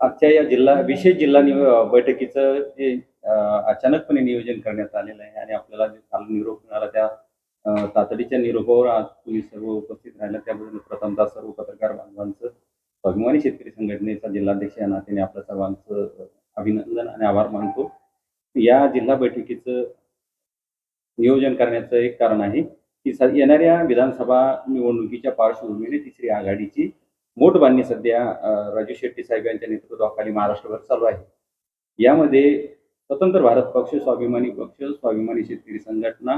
आजच्या या जिल्हा विशेष जिल्हा बैठकीचं जे अचानकपणे नियोजन करण्यात आलेलं आहे आणि आपल्याला जे काल निरोप मिळाला त्या तातडीच्या निरोपावर आज तुम्ही सर्व उपस्थित राहिला. त्याबद्दल प्रथमतः सर्व पत्रकार बांधवांचं स्वाभिमानी शेतकरी संघटनेचा जिल्हाध्यक्ष या नात्याने आपल्या सर्वांचं अभिनंदन आणि आभार मानतो. या जिल्हा बैठकीचं नियोजन करण्याचं एक कारण आहे की येणाऱ्या विधानसभा निवडणुकीच्या पार्श्वभूमीने तिसरी आघाडीची मोठ बांधणी सध्या राजू शेट्टी साहेब यांच्या नेतृत्वाखाली महाराष्ट्रभर चालू आहे. यामध्ये स्वतंत्र भारत पक्ष स्वाभिमानी पक्ष स्वाभिमानी शेतकरी संघटना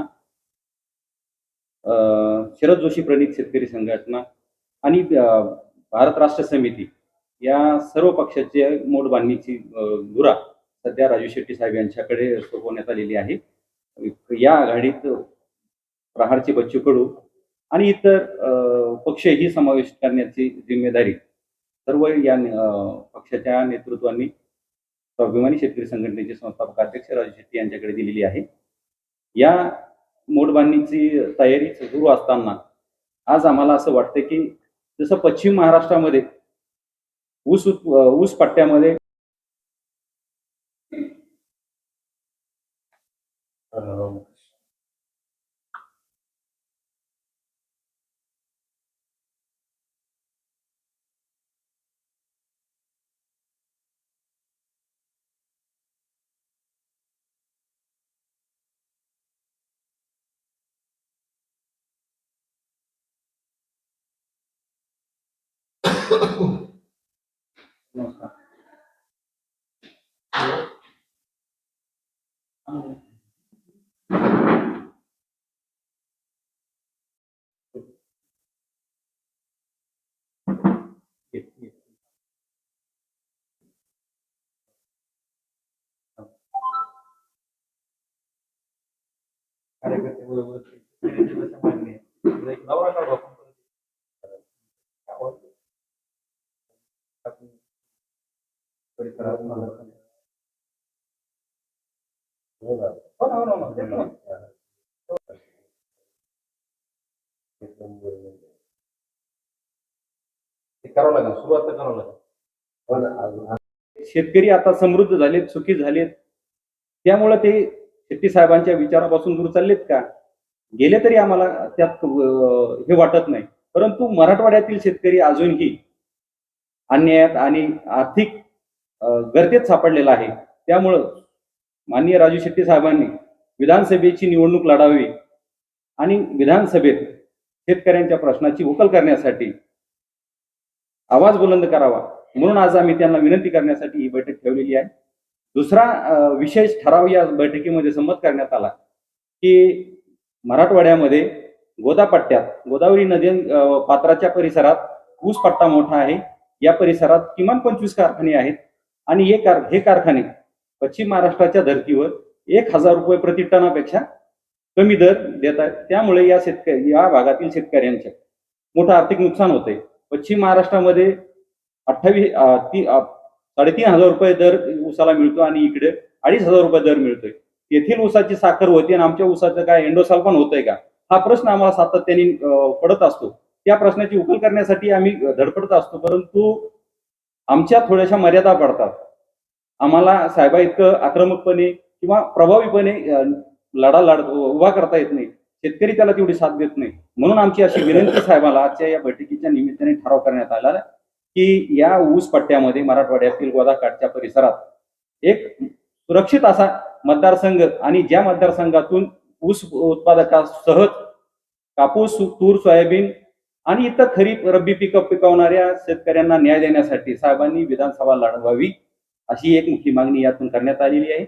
अं, शरद जोशी प्रणित शेतकरी संघटना आणि भारत राष्ट्र समिती या सर्व पक्षाचे मोठ बांधणीची धुरा सध्या राजू शेट्टी साहेब यांच्याकडे सोपवण्यात आलेली आहे. या आघाडीत प्रहारचे बच्चू कडू आणि इतर पक्षही समावेश करण्याची जिम्मेदारी सर्व या पक्षाच्या नेतृत्वांनी स्वाभिमानी शेतकरी संघटनेचे संस्थापक अध्यक्ष राजू शेट्टी यांच्याकडे दिलेली आहे. या मोडबांधणीची तयारी सुरू असताना आज आम्हाला असं वाटतं की जसं पश्चिम महाराष्ट्रामध्ये ऊस ऊस पट्ट्यामध्ये Ada ketemu, ada मला- हो. ना, हो ना, हो करावं लागेल. सुरुवात तर करावं लागेल. शेतकरी आता समृद्ध झालेत सुखी झालेत. त्यामुळे ते शेट्टी साहेबांच्या विचारापासून दूर चाललेत का? गेले तरी आम्हाला त्यात हे वाटत नाही. परंतु मराठवाड्यातील शेतकरी अजूनही अन्यायात आणि आर्थिक गर्तेत सापडलेला आहे. त्यामुळं माननीय राजू शेट्टी साहेबांनी विधानसभेची निवडणूक लढावी आणि विधानसभेत शेतकऱ्यांच्या प्रश्नाची उकल करण्यासाठी आवाज बुलंद करावा. म्हणून आज आम्ही त्यांना विनंती करण्यासाठी ही बैठक ठेवलेली आहे. दुसरा विशेष ठराव या बैठकीमध्ये संमत करण्यात आला की मराठवाड्यामध्ये गोदापट्ट्यात गोदावरी नदी पात्राच्या परिसरात ऊस पट्टा मोठा आहे. या परिसरात किमान पंचवीस कारखाने आहेत. आणि हे कार हे कारखाने पश्चिम महाराष्ट्राच्या धर्तीवर एक हजार रुपये प्रति टनापेक्षा कमी दर देत आहेत. त्यामुळे या शेतकरी या भागातील शेतकऱ्यांचे मोठं आर्थिक नुकसान होते. पश्चिम महाराष्ट्रामध्ये अठ्ठावीस ती साडेतीन हजार रुपये दर ऊसाला मिळतो आणि इकडे अडीच हजार रुपये दर मिळतोय. येथील ऊसाची साखर होती आणि आमच्या ऊसाचं काय एंडोसाल होतंय का? हा प्रश्न आम्हाला सातत्याने पडत असतो. त्या प्रश्नाची उकल करण्यासाठी आम्ही धडपडत असतो. परंतु आमच्या थोड्याशा मर्यादा पडतात. आम्हाला साहेबा इतकं आक्रमकपणे किंवा प्रभावीपणे लढा लढ उभा करता येत नाही. शेतकरी त्याला तेवढी साथ देत नाही. म्हणून आमची अशी विनंती साहेबाला आजच्या या बैठकीच्या निमित्ताने ठराव करण्यात आला की या ऊस पट्ट्यामध्ये मराठवाड्यातील गोदाकाठच्या परिसरात एक सुरक्षित असा मतदारसंघ आणि ज्या मतदारसंघातून ऊस उत्पादकासह कापूस तूर सोयाबीन आणि इतर खरीप रब्बी पिकं पिकवणाऱ्या शेतकऱ्यांना न्याय देण्यासाठी साहेबांनी विधानसभा लढवावी अशी एक मुख्य मागणी यातून करण्यात आलेली आहे.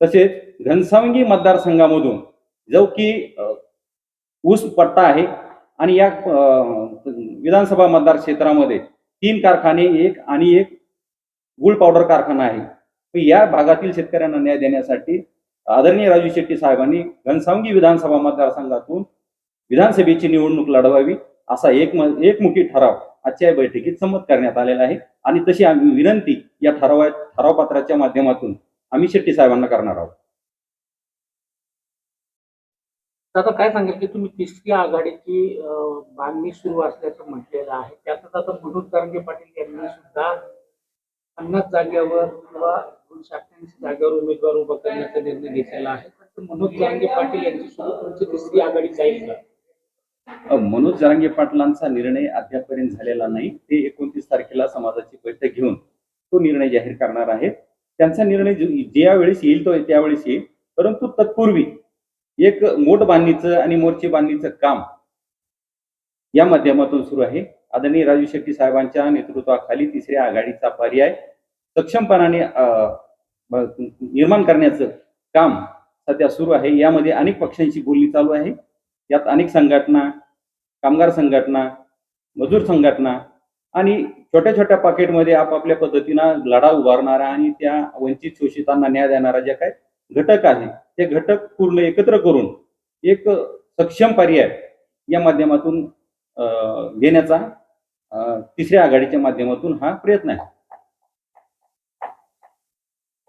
तसेच घनसावंगी मतदारसंघामधून जो की ऊस पट्टा आहे आणि या विधानसभा मतदार क्षेत्रामध्ये तीन कारखाने एक आणि एक गुळ पावडर कारखाना आहे. या भागातील शेतकऱ्यांना न्याय देण्यासाठी आदरणीय राजू शेट्टी साहेबांनी घनसावंगी विधानसभा मतदारसंघातून विधानसभेची निवडणूक लढवावी. असा एक एकमुखी ठराव आजच्या बैठकीत संमत करण्यात आलेला आहे. आणि तशी आम्ही विनंती या ठरावा ठरावपत्राच्या माध्यमातून आम्ही शेट्टी साहेबांना करणार आहोत. आता काय सांगेल की तुम्ही तिसरी आघाडीची बांधणी सुरू असल्याचं म्हटलेलं आहे. त्यातच आता मनोज तरंगे पाटील यांनी सुद्धा पन्नास जागेवर किंवा दोनशे अठ्ठ्याऐंशी जागेवर उमेदवार उभा करण्याचा निर्णय घेतलेला आहे. तर मनोज तरंगे पाटील यांची सुरू तुमची तिसरी आघाडी जाईल का मनोज जरांगे पाटलांचा निर्णय अद्यापपर्यंत झालेला नाही. ते एकोणतीस तारखेला समाजाची बैठक घेऊन तो निर्णय जाहीर करणार आहेत. त्यांचा निर्णय ज्या वेळेस येईल तो त्यावेळेस येईल. परंतु तत्पूर्वी एक मोठ बांधणीचं आणि मोर्चे बांधणीचं काम या माध्यमातून सुरू आहे. आदरणीय राजू शेट्टी साहेबांच्या नेतृत्वाखाली तिसऱ्या आघाडीचा पर्याय सक्षमपणाने निर्माण करण्याचं काम सध्या सुरू आहे. यामध्ये अनेक पक्षांची बोलणी चालू आहे. यात अनेक संघटना कामगार संघटना मजूर संघटना आणि छोट्या छोट्या पाकेटमध्ये आपापल्या पद्धतीनं लढा उभारणारा आणि त्या वंचित शोषितांना न्याय देणारा जे काय घटक आहे ते घटक पूर्ण एकत्र करून एक सक्षम पर्याय या माध्यमातून घेण्याचा तिसऱ्या आघाडीच्या माध्यमातून हा प्रयत्न आहे.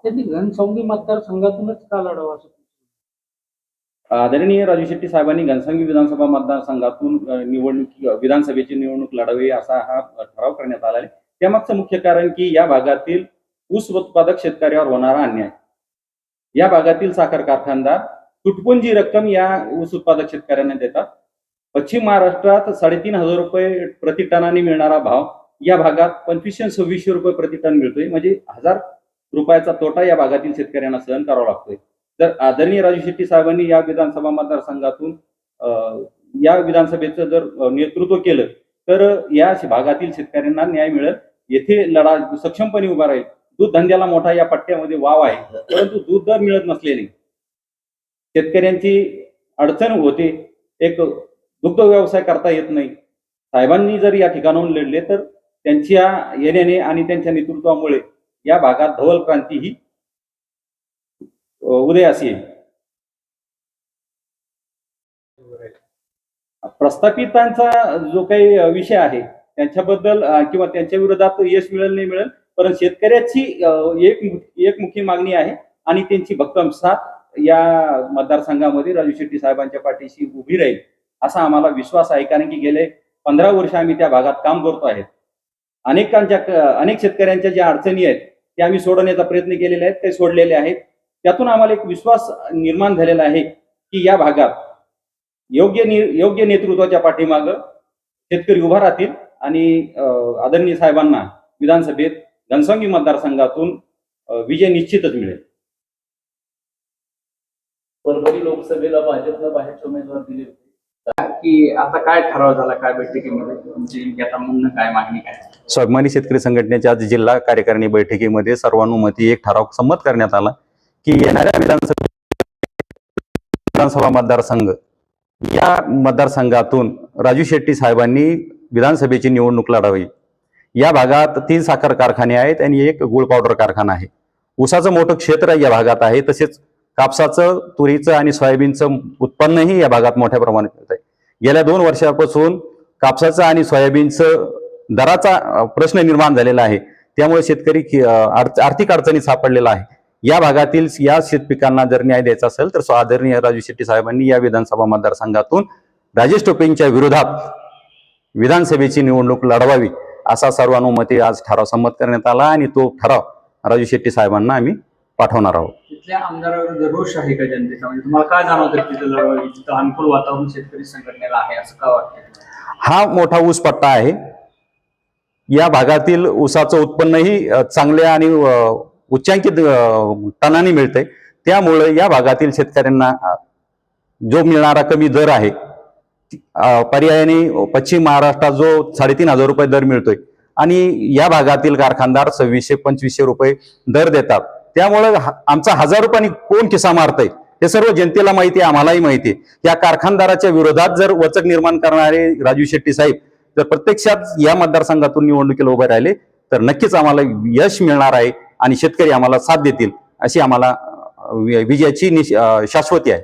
त्यांनी घनसंगी मतदारसंघातूनच का लढावा असतो आदरणीय राजू शेट्टी साहेबांनी घनसंगी विधानसभा मतदारसंघातून अ, निवडणूक विधानसभेची निवडणूक लढावी असा हा ठराव करण्यात आला आहे. त्यामागचं मुख्य कारण की या भागातील ऊस उत्पादक शेतकऱ्यावर होणारा अन्याय. या भागातील साखर कारखानदार तुटपुंजी रक्कम या ऊस उत्पादक शेतकऱ्यांना देतात. पश्चिम महाराष्ट्रात साडेतीन हजार रुपये प्रति टनाने मिळणारा भाव या भागात पंचवीसशे सव्वीसशे रुपये प्रति टन मिळतोय. म्हणजे हजार रुपयाचा तोटा या भागातील शेतकऱ्यांना सहन करावा लागतोय. जर आदरणीय राजू शेट्टी साहेबांनी या विधानसभा मतदारसंघातून या विधानसभेचं जर नेतृत्व केलं तर या भागातील शेतकऱ्यांना न्याय मिळेल. येथे लढा सक्षमपणे उभा राहील. दूध धंद्याला मोठा या पट्ट्यामध्ये वाव आहे. परंतु दूध दर मिळत नसलेले. शेतकऱ्यांची अडचण होते. एक दुग्ध व्यवसाय करता येत नाही. साहेबांनी जर या ठिकाणाहून लढले तर त्यांच्या येण्याने आणि त्यांच्या नेतृत्वामुळे या भागात धवल क्रांती ही उदयास येईल प्रस्थापितांचा जो काही विषय आहे त्यांच्याबद्दल किंवा त्यांच्या विरोधात यश मिळेल नाही मिळेल परंतु शेतकऱ्याची एक एकमुखी मागणी आहे आणि त्यांची भक्कम साथ या मतदारसंघामध्ये राजू शेट्टी साहेबांच्या पाठीशी उभी राहील असा आम्हाला विश्वास आहे. कारण की गेले पंधरा वर्ष आम्ही त्या भागात काम करतो आहेत अनेकांच्या अनेक शेतकऱ्यांच्या ज्या अडचणी आहेत त्या आम्ही सोडवण्याचा प्रयत्न केलेले आहेत ते सोडलेले आहेत. त्यातून आम्हाला एक विश्वास निर्माण झालेला आहे की या भागात योग्य नि- योग्य नेतृत्वाच्या पाठीमागं शेतकरी उभा राहतील आणि आदरणीय साहेबांना विधानसभेत घनसंगी मतदारसंघातून विजय निश्चितच मिळेल. परभणी लोकसभेला भाजपनं बाहेरचे उमेदवार दिले होते. की आता काय ठराव झाला काय बैठकीमध्ये? तुमची आता म्हणणं काय मागणी काय? स्वाभिमानी शेतकरी संघटनेच्या आज जिल्हा कार्यकारिणी बैठकीमध्ये सर्वानुमती एक ठराव संमत करण्यात आला. की येणाऱ्या विधानसभा विधानसभा मतदारसंघ. या मतदारसंघातून राजू शेट्टी साहेबांनी विधानसभेची निवडणूक लढावी. या भागात तीन साखर कारखाने आहेत आणि एक गुळ पावडर कारखाना आहे. ऊसाचं मोठं क्षेत्र या भागात आहे तसेच कापसाचं तुरीचं आणि सोयाबीनचं उत्पन्नही या भागात मोठ्या प्रमाणात आहे. गेल्या दोन वर्षापासून कापसाचं आणि सोयाबीनचं दराचा प्रश्न निर्माण झालेला आहे. त्यामुळे शेतकरी आर्थिक अडचणीत सापडलेला आहे. या भागातील या शेतपिकांना जर न्याय द्यायचा असेल तर आदरणीय राजू शेट्टी साहेबांनी या विधानसभा मतदारसंघातून राजेश टोपेंच्या विरोधात विधानसभेची निवडणूक लढवावी असा सर्वानुमते आज ठराव संमत करण्यात आला आणि तो ठराव राजू शेट्टी साहेबांना आम्ही पाठवणार आहोत. तिथल्या आमदाराविरुद्ध रोष आहे का जनतेचा? म्हणजे तुम्हाला काय जाणवतं की तिथं लढवावी तिथं अनुकूल वातावरण शेतकरी संघटनेला आहे असं का वाटतं हा मोठा ऊस पट्टा आहे. या भागातील ऊसाचं उत्पन्नही अ, चांगल्या आणि उच्चांकित टनाने मिळते त्यामुळे या भागातील शेतकऱ्यांना जो मिळणारा कमी दर आहे पर्यायाने पश्चिम महाराष्ट्रात जो साडेतीन हजार रुपये दर मिळतोय आणि या भागातील कारखानदार सव्वीसशे पंचवीसशे रुपये दर देतात. त्यामुळे आमचा हजार रुपयांनी कोण किसा मारतय हे सर्व जनतेला माहिती आहे आम्हालाही माहिती आहे. या कारखानदाराच्या विरोधात जर वचक निर्माण करणारे राजू शेट्टी साहेब जर प्रत्यक्षात या मतदारसंघातून निवडणुकीला उभे राहिले तर नक्कीच आम्हाला यश मिळणार आहे. आणि शेतकरी आम्हाला साथ देतील अशी आम्हाला विजयाची निश- शाश्वती आहे.